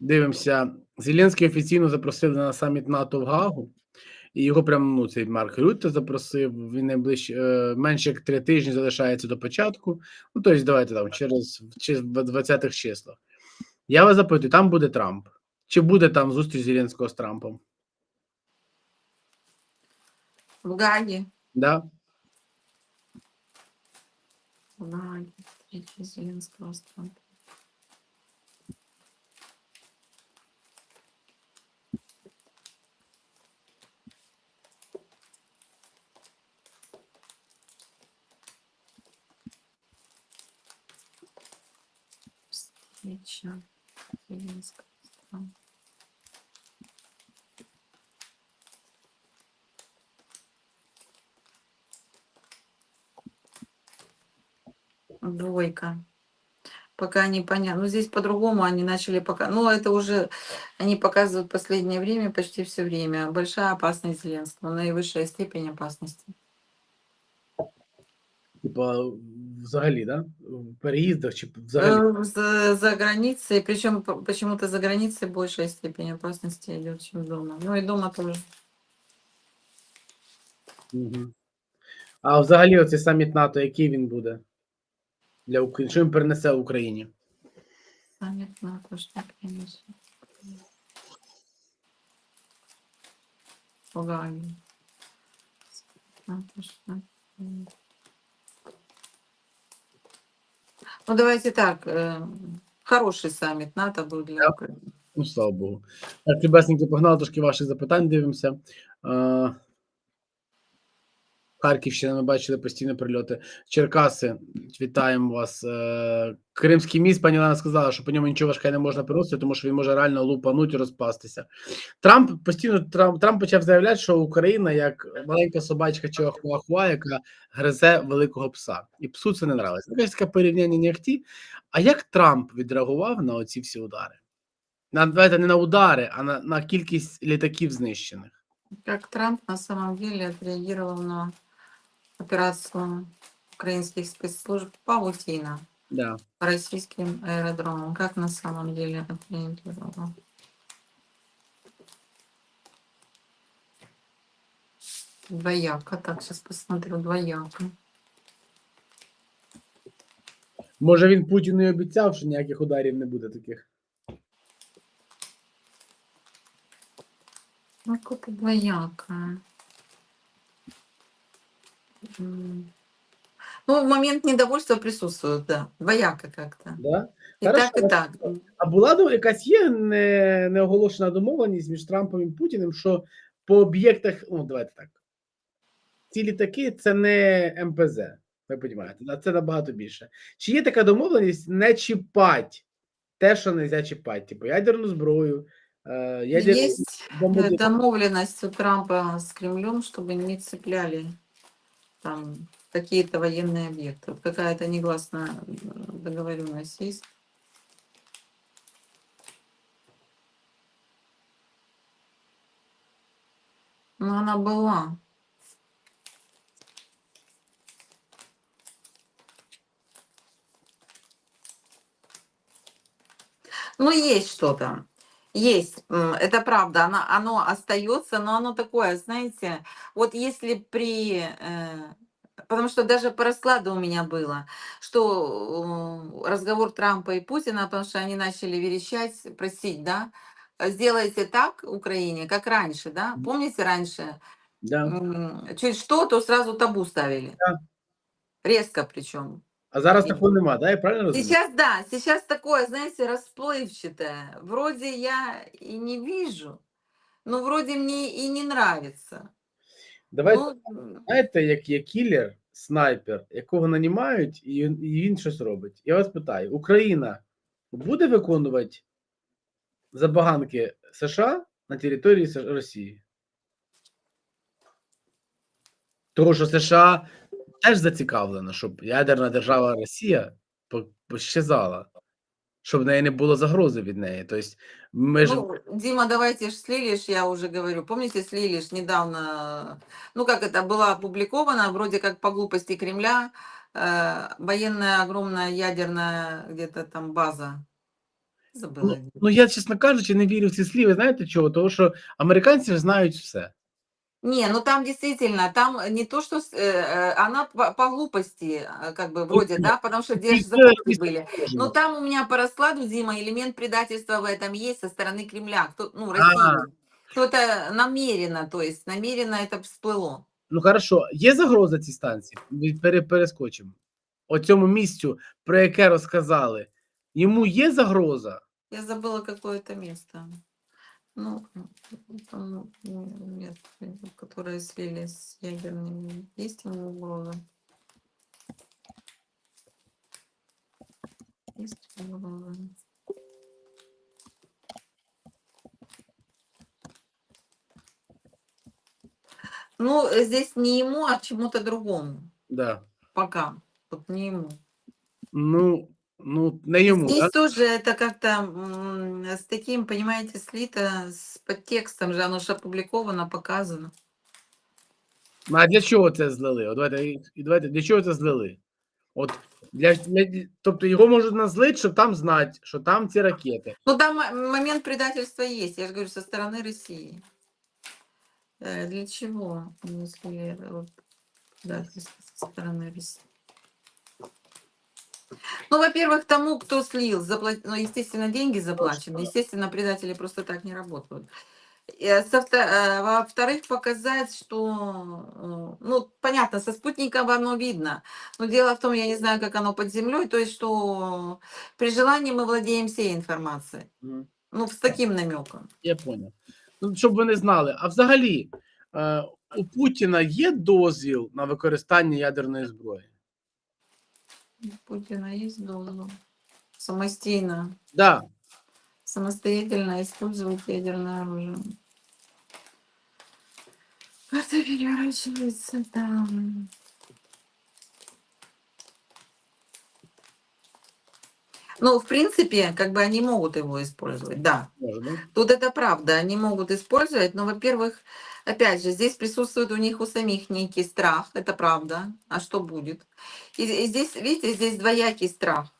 Дивимося. Зеленський офіційно запросив на саміт НАТО в Гаагу, і його прям ну, цей Марк Рютте запросив. Він найближче е, менше як три тижні залишається до початку. Ну, тобто, давайте там через, через 20-х числах. Я вас запитую, там буде Трамп. Чи буде там зустріч Зеленського з Трампом? В Гаге. Да? В Гаге. Встреча Зеленского с Трампом. Встреча Зеленского с Трампом. Двойка. Пока непонятно. Ну, здесь по-другому они начали пока. Ну, это уже они показывают последнее время, почти все время. Большая опасность Зеленского, наивысшая степень опасности. Типа, взагалі, да? В переїздах чи взагалі? Э, За, за границей, причем почему-то за границей большая степень опасности идет, чем дома. Ну и дома тоже. Угу. А взагалі, оцей саміт НАТО, який він буде? Для України? Що він перенесе Україні? Саммит НАТО, что принесет. В НАТО, что принесет. Ну, давайте так. э, Хороший саммит НАТО был для Да. Украины. Ну, слава Богу. Так, любесненькі, погнали трошки ваших запитань, дивимося. Харківщина, ми бачили постійно прильоти. Черкаси, вітаємо вас. Е, Кримський міст, пані Олена сказала, що по ньому нічого важке не можна переносити, тому що він може реально лупануть і розпастися. Трамп постійно Трамп, Трамп почав заявляти, що Україна як маленька собачка Чихуахуа, яка гризе великого пса. І псу це не нравиться. Якесь таке порівняння не. А як Трамп відреагував на оці всі удари? На давайте не на удари, а на, на кількість літаків знищених. Как Трамп на самом деле отреагировал на операцию украинских спецслужб «Паутина» Да. по российским аэродромам. Как на самом деле отреагировал? Двояко. Так, сейчас посмотрю. Двояко. Може він Путіну і обіцяв, що ніяких ударів не буде таких. Ну, какое-то двояко. Ну, момент недовольства присутствует, да. Двояко как-то. Да? И Хорошо. так, и так. А була до- якась є не, неоголошена домовленість між Трампом і Путіним, що по об'єктах, ну давайте так. Ці літаки це не МПЗ, ви розумієте, да? це набагато більше. Чи є така домовленість не чіпать те, що не можна чіпати, типу ядерну зброю, е, ядерну Есть э, домовленность у Трампа с Кремлем, чтобы не цепляли там какие-то военные объекты. Какая-то негласная договоренность есть. Но она была. Ну, есть что-то. Есть, это правда, оно, оно остается, но оно такое, знаете, вот если при, э, потому что даже по раскладу у меня было, что э, разговор Трампа и Путина, потому что они начали верещать, просить, да, сделайте так Украине, как раньше, да, помните раньше, Да. чуть что, то сразу табу ставили, Да. резко причем. А зараз такого нема, да? Я правильно розумію? Сейчас, да, сейчас такое, знаете, расплывчатое. Вроде я и не вижу, но вроде мне и не нравится. Давайте Ну, знаєте, як є кілер, снайпер, якого нанімають, і, він- і він щось робить. Я вас питаю: Україна буде виконувати забаганки США на території С- Росії? Тому що США теж зацікавлено, щоб ядерна держава Росія по- пощазала, щоб в неї не було загрози від неї. Тобто, ми ж ну, Дима, давайте ж слили ж, я уже говорю. Помните, слили ж недавно, ну как это было опубликовано, вроде как по глупости Кремля, э, военная огромная ядерная где-то там база Забыла. Ну, где. ну я, чесно кажучи, не вірю в ці слів. Знаєте чого? Тому що американці ж знають все. Не, ну там действительно, там не то, что с- э, э, она по, по глупости, э, как бы вроде, нет, да, потому что И где же всё, закупки и были. всё Но можно. там у меня по раскладу, Дима, элемент предательства в этом есть со стороны Кремля, кто, ну, А. России. Кто-то намеренно, то есть намеренно это всплыло. Ну хорошо, є загроза цій станції? Від- пере- Перескочимо. О цьому місцю, про яке розказали. Йому є загроза? Я забыла какое-то место. Ну, там место, которые слили с ядерными действиями угроза. Есть угроза. Ну, здесь не ему, а чему-то другому. Да. Пока. Вот не ему. Ну, ну не йому. Здесь Да? тоже это как-то м, с таким, понимаете, слито с подтекстом же, оно же опубликовано, показано. Ну, А для чого це злили? От давайте, і- і давайте, для чого це злили? От для, для, тобто його можуть назлити, щоб там знати, що там ці ракети. Ну, там м- момент предательства есть, я же говорю, со стороны России. Э, Для чего? Если это вот предательство со стороны России? Ну, во-первых, тому, кто слил, запла- ну, естественно, деньги заплачены. Естественно, предатели просто так не работают. Э, со вто- э, Во-вторых, показать, что, э, ну, понятно, со спутником оно видно, но дело в том, я не знаю, как оно под землей, то есть, что при желании мы владеем всей информацией. Мгм. Ну, с таким намеком. Я поняв. Ну, щоб ви не знали. А взагалі, е, у Путіна є дозвіл на використання ядерної зброї? Путина есть дозвол. Самостийно, Да. самостоятельно использовать ядерное оружие. Карта переворачивается там. Ну, в принципе, как бы они могут его использовать, да. Може, да? Тут это правда, они могут использовать, но, во-первых, опять же, здесь присутствует у них у самих некий страх, это правда, а что будет? И, и здесь, видите, здесь двоякий страх.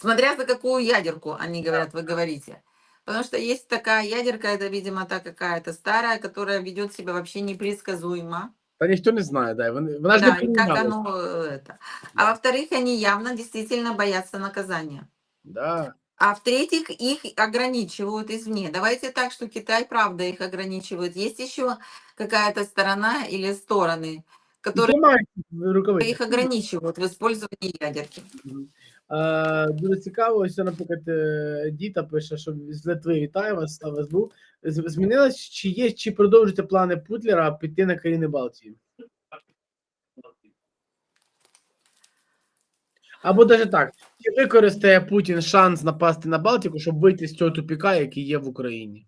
Смотря за какую ядерку, они говорят, вы говорите. Потому что есть такая ядерка, это, видимо, та какая-то старая, которая ведет себя вообще непредсказуемо. Та ніхто не знає, да. Ж Да, не и как оно э, это. А во-вторых, они явно действительно боятся наказания. Да. А в-третьих, их ограничивают извне. Давайте так, что Китай, правда, их ограничивает. Есть еще какая-то сторона или стороны, которые Тримають рукавиці. их ограничивают в использовании ядерки. Мгм. Е, Дуже цікаво, ось, наприклад, е, Діта пише, що з Литви вітаю вас, слава СБУ. З- Змінилось, чи є, чи продовжуються плани Путлера піти на країни Балтії? Або навіть так, чи використає Путін шанс напасти на Балтику, щоб вийти з цього тупіка, який є в Україні?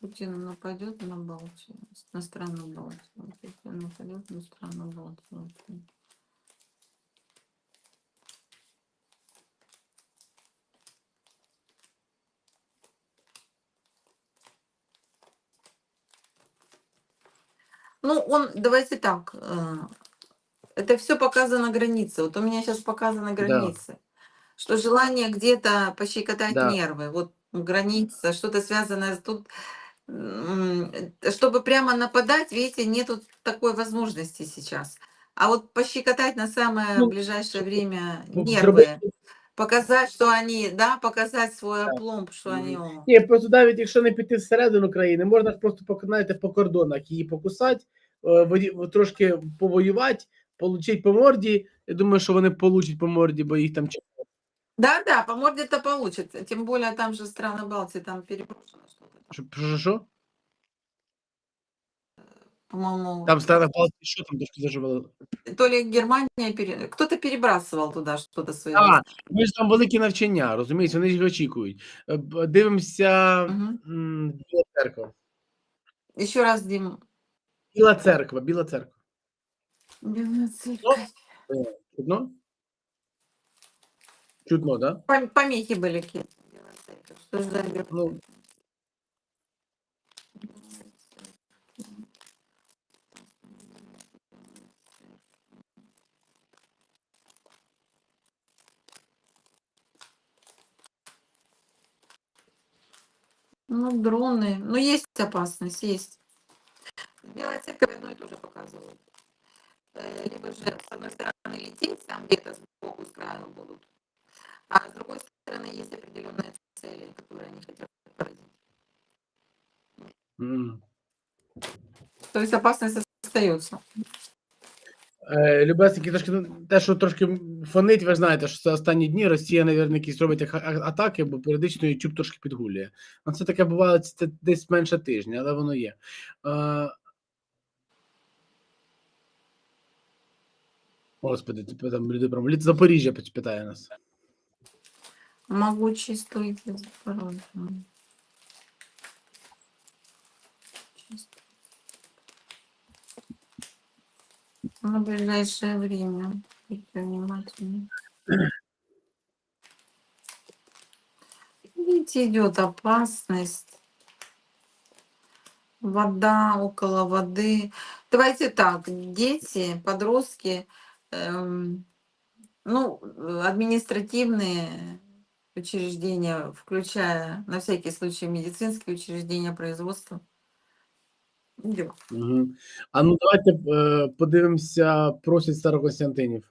Путин нападет на Балтию, на страну Балтию. Путин нападет на страну Балтию. Ну, он, давайте так, э, это все показано границы. Вот у меня сейчас показаны границы. Что желание где-то пощекотать Да. нервы, вот граница, что-то связанное с тут, м, э, чтобы прямо нападать, видите, нету такой возможности сейчас. А вот пощекотать на самое Ну, ближайшее время Ну, нервы, зробити- показать, что они, да, показать свой Да. опломб, что Мгм. они... о, Ні, просто навіть якщо не піти всередину країни, можна ж просто по, знаєте, по кордонах її покусати, е, воді- трошки повоювати, получити по морді. Я думаю, що вони получать по морді, бо їх там чекають. Да, да, по морде это получится. Тем более там же страны Балтии, там переброшено что-то. Що, що, що? По-моему, Там страна Балтії, що там трошки заживали? то ли Германия, пере- кто-то перебрасывал туда что-то свое. А, ми ж там великі навчання, розумієш, вони ж очікують. Е, б- Дивимося Мгм. м, Біла церква. Еще раз, Дим. Біла церква, Біла церква. Білна э, Чудно? Чудно, да? Пом- Помехи были какие? Что за ну, ну, Ну, дроны. Ну, есть опасность, есть. Белая одно и то же показывает. Э, Либо же, с одной стороны, лететь там где-то сбоку с краю будут, а с другой стороны, есть определенные цели, которые они хотят поразить. М. То есть опасность остается. Е, Любесники, трошки ну, те, що трошки фонить, ви ж знаєте, що це останні дні Росія, навірно, якісь робить ах- а- атаки, бо періодично YouTube трошки підгулює. Ну, це таке буває це десь менше тижня, але воно є. Господи, типу, там люди прям літ Запоріжжя пит- питає нас. Могучий строитель Запорожья. Чисто. На ближайшее время. Будьте внимательны. Видите, идет опасность. Вода около воды. Давайте так, дети, подростки, эм, ну, э, административные учреждения, включая на всякий случай медицинские учреждения производства. Идет. Угу. А ну давайте е, подивимося, просять Старокостянтинів.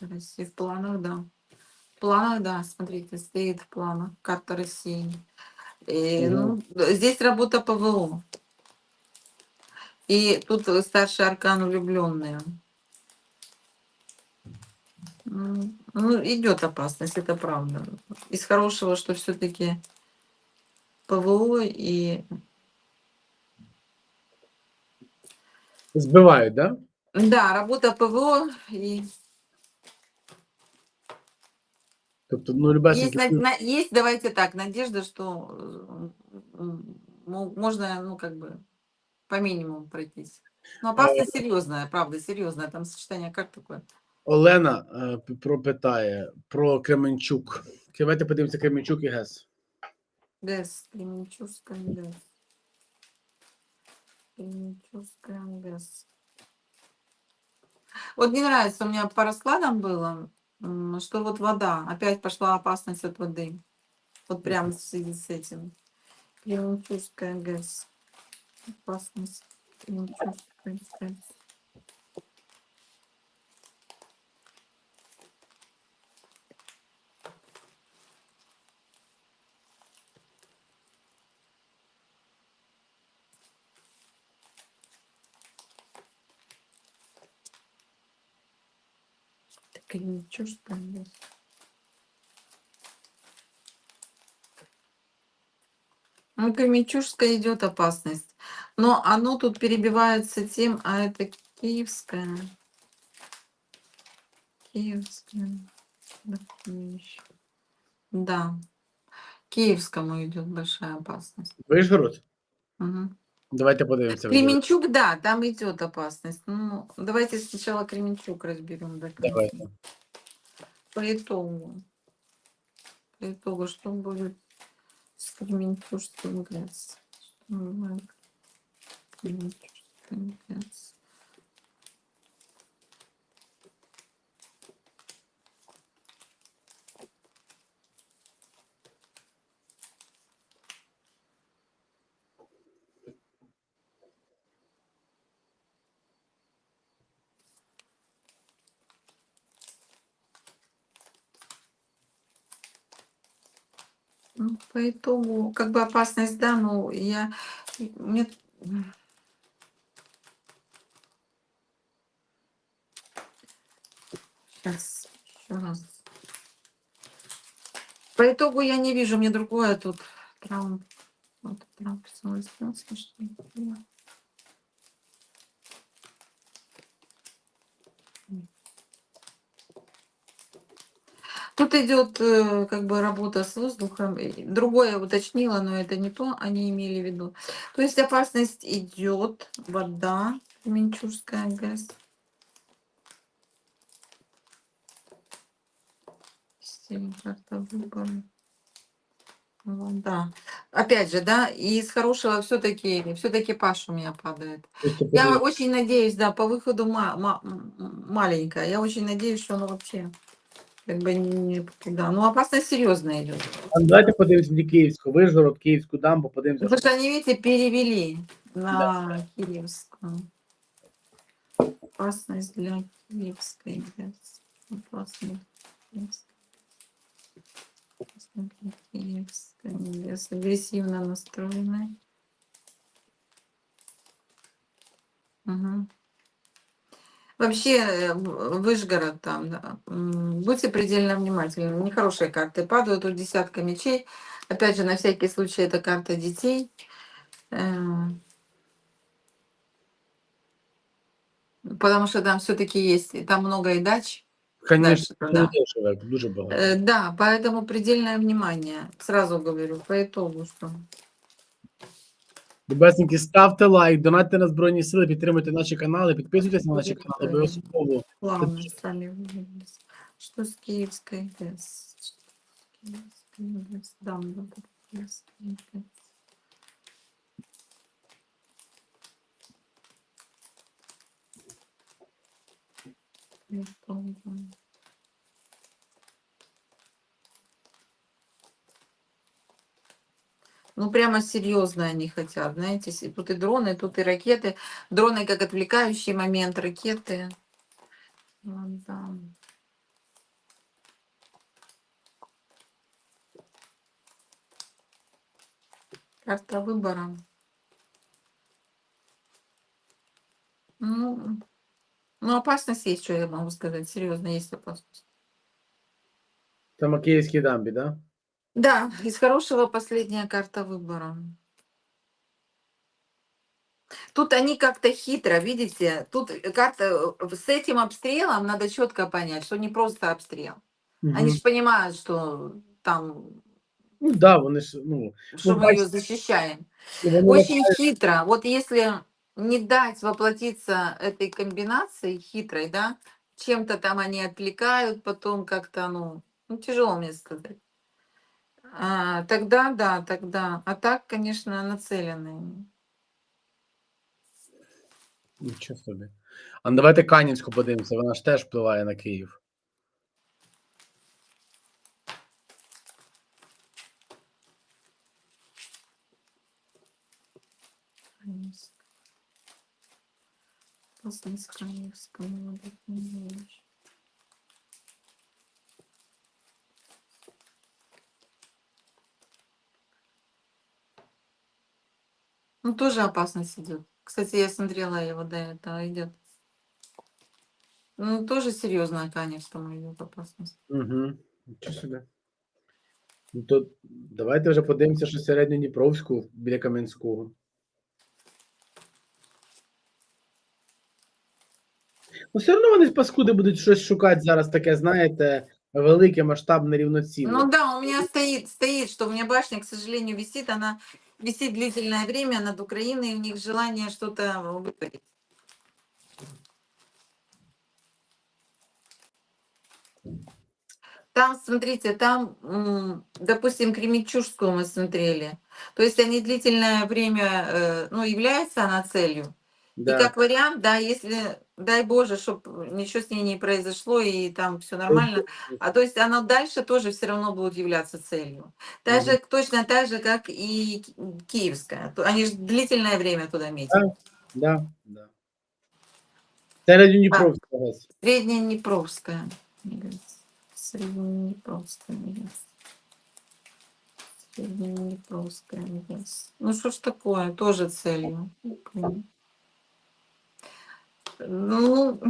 России в планах, да. Планах, да, смотрите, стоит в планах карта России. И, ну, д- здесь работа ПВО. И тут э, старший аркан влюбленные. Ну, идет опасность, это правда. Из хорошего, что все-таки ПВО и Збивають, да? Да, работа ПВО и Тобто, ну, есть, любесники, на- на- есть, давайте так, надежда, что э, можно, ну, как бы, по минимуму пройтись. Но опасность серьезная, правда, серьезная. Там сочетание карт такое. Олена е, п- пропитає про Кременчук. Давайте подивимося Кременчук і ГЕС. ГЭС, Кременчугская ГЭС. Кременчугская ГЭС. Вот не нравится у меня по раскладам было, что вот вода, опять пошла опасность от воды. Вот прям в связи с этим. Кременчугская ГЭС. Опасность. Кременчугская ГЭС. ГЭС. Ну, Кременчугская идет опасность. Но оно тут перебивается тем, а это Киевская. Киевская. Да. Да. Киевскому идет большая опасность. Вишгород? Мгм. Давайте подивимося. Вишгород. Кременчуг, да, там идет опасность. Ну, давайте сначала Кременчуг разберем. конца. Давайте. По итогу. По итогу, что будет с Кременчужским ГЭС? Что будет с Кременчужским ГЭС? Ну, по итогу, как бы опасность, да, но я... Мне... Сейчас, еще раз. По итогу я не вижу, мне другое тут. Травм. Вот, согласился, что? Да. Тут идет э, как бы работа с воздухом. Другое уточнила, но это не то, они имели в виду. То есть опасность идет, вода, Менчурская ГЭС. Карта выбора. Да. Опять же, да, и из хорошего все-таки, все-таки Паш у меня падает. Я очень надеюсь, да, по выходу ма- ма- маленькая. Я очень надеюсь, что оно вообще как бы не, да, ну опасность серьезная идет. А Давайте подивимося тоді Київську, Вижгород, Київську дамбу, подивимося. Потому что они, видите, перевели на Киевскую. Опасность для Киевской. yes. Опасность. yes. Опасность для Киевской. yes. Агрессивно настроенная. Мгм. Вообще, э, Выжгород там, да, будьте предельно внимательны. Нехорошие карты падают, тут десятка мечей. Опять же, на всякий случай, это карта детей. Э, Потому что там все-таки есть, там много и дач. Звісно, дальше, да. дуже багато. Э, Да, поэтому предельное внимание. Сразу говорю, по итогу, что Любесненькі, ставте лайк, донатьте на Збройні Сили, підтримуйте наші канали, підписуйтесь на наші Будет канали, правильно. обов'язково. плавно стали выглядеть. Что с Киевской ГЭС? Что с Киевской ГЭС? Да, да, да, Киевской ГЭС. Ну, прямо серьезно они хотят, знаете, си- тут и дроны, тут и ракеты. Дроны как отвлекающий момент, ракеты. Вот, да. Карта выбора. Ну, ну, опасность есть, что я могу сказать. Серьезно, есть опасность. Там о Київській дамбі, да? Да, из хорошего последняя карта выбора. Тут они как-то хитро, видите, тут карта э, с этим обстрелом надо четко понять, что не просто обстрел. Они Мгм. же понимают, что там, Ну да, вони ж, ну, мы бачите, ее защищаем. вони Очень хитро. Вот если не дать воплотиться этой комбинации хитрой, да, чем-то там они отвлекают, потом как-то, ну, ну тяжело мне сказать. А, тогда, да, тогда. А так, конечно, нацеленные. Нічого собі. А ну, давайте Канівську подивимося, вона ж теж впливає на Київ. Опасность Каневского, надо понимать. Ну, тоже опасность идет. Кстати, я смотрела его до этого, идет. Ну, тоже серьезная, конечно, идет опасность. Угу. Нічого собі. Ну то давайте вже подивимося, що середньодніпровську біля Кам'янського. Ну, все одно вони паскуди будуть щось шукати зараз таке, знаєте, велике, масштабне, рівноцінне. Ну да, у меня стоит, стоит, что у меня башня, к сожалению, висит, она висит длительное время над Украиной, и у них желание что-то вытворить. Там, смотрите, там, допустим, Кременчужскую мы смотрели. То есть они длительное время, э, ну, является она целью. да. И как вариант, да, если, дай Боже, чтобы ничего с ней не произошло, и там все нормально, а то есть она дальше тоже все равно будет являться целью. Так же, точно так же, как и Ки- Киевская. Они же длительное время туда метят. Да, да. Середньодніпровська газ. Среднеднепровская. yes. Среднеднепровская. yes. Среднеднепровская. yes. Ну что ж такое, тоже целью. Блин. Ну,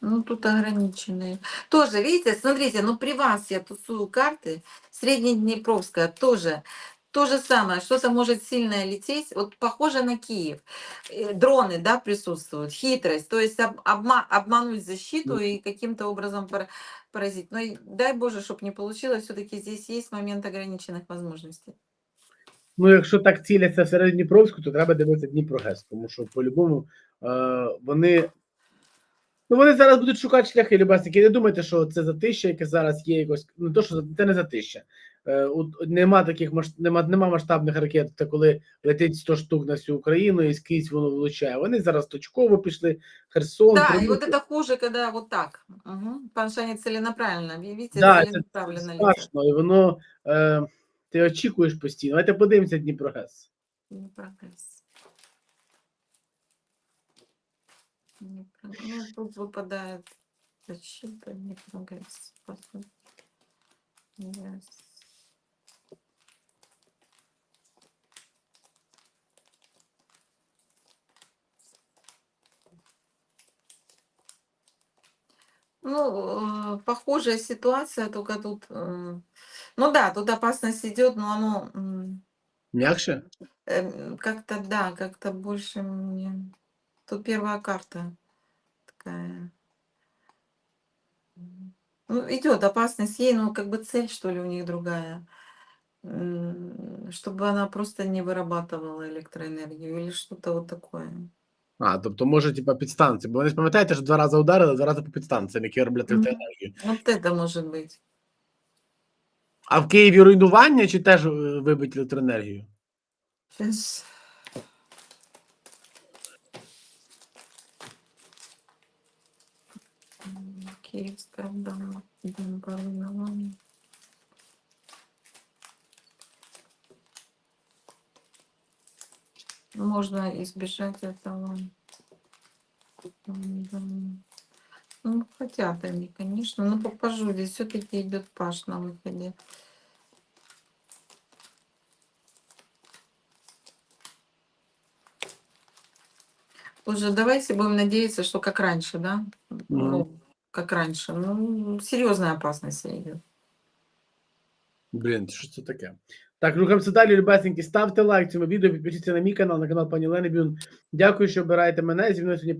Ну, тут ограниченные. Тоже, видите, смотрите, ну при вас я тусую карты, Среднеднепровская тоже. То же самое, что-то может сильное лететь, вот похоже на Киев. Э, Дроны, да, присутствуют, хитрость, то есть об- обма- обмануть защиту Мгм. и каким-то образом пора- поразить. Но дай Боже, чтобы не получилось, все-таки здесь есть момент ограниченных возможностей. Ну, якщо так ціляться в Середньодніпровську, то треба дивитися Дніпрогес, тому що по-любому е, вони. Ну, вони зараз будуть шукати шляхи, любасники. Не думайте, що це затища, яке зараз є якось. Ну, то, що це не затища. Е, от нема таких маш... нема, нема масштабних ракет, це коли летить 100 штук на всю Україну і скрізь воно влучає. Вони зараз точково пішли, Херсон. Да, и Прилуки. вот это хуже, когда вот так. Угу. Они целенаправленно, ви- видите, Да, це целенаправленно страшно, і воно е, ти очікуєш постійно. Давайте подивимося Дніпрогес. Не прогресс. Не про- Ну, тут выпадает защита, не прогресс. Посмотрим. Yes. Ну, э, похожая ситуация, только тут, э, ну да, тут опасность идет, но оно м, М'якше? Эм, Как-то, да, как-то больше мне... Тут первая карта такая. М, Ну, идет опасность ей, но как бы цель, что ли, у них другая. М, Чтобы она просто не вырабатывала электроэнергию или что-то вот такое. А, тобто, може, типа, підстанції. Бо вони ж пам'ятаєте, що два рази ударили, два рази по підстанціям, які роблять Мгм. електроенергію. Вот это может быть. А в Києві руйнування чи теж е, вибить електроенергію? Киевская дама. бомбардирование. Можно избежать этого. М, да. Ну, хотят они, конечно. Но покажу, здесь все-таки идет паш на выходе. Уже давайте будем надеяться, что как раньше, да? Ну, как раньше. Ну, серьезная опасность идет. Блін, що це таке? Так, рухаємося далі, любесенькі. Ставте лайк цьому відео, підпишіться на мій канал, на канал пані Лени Бюн. Дякую, що обираєте мене. Зі мною сьогодні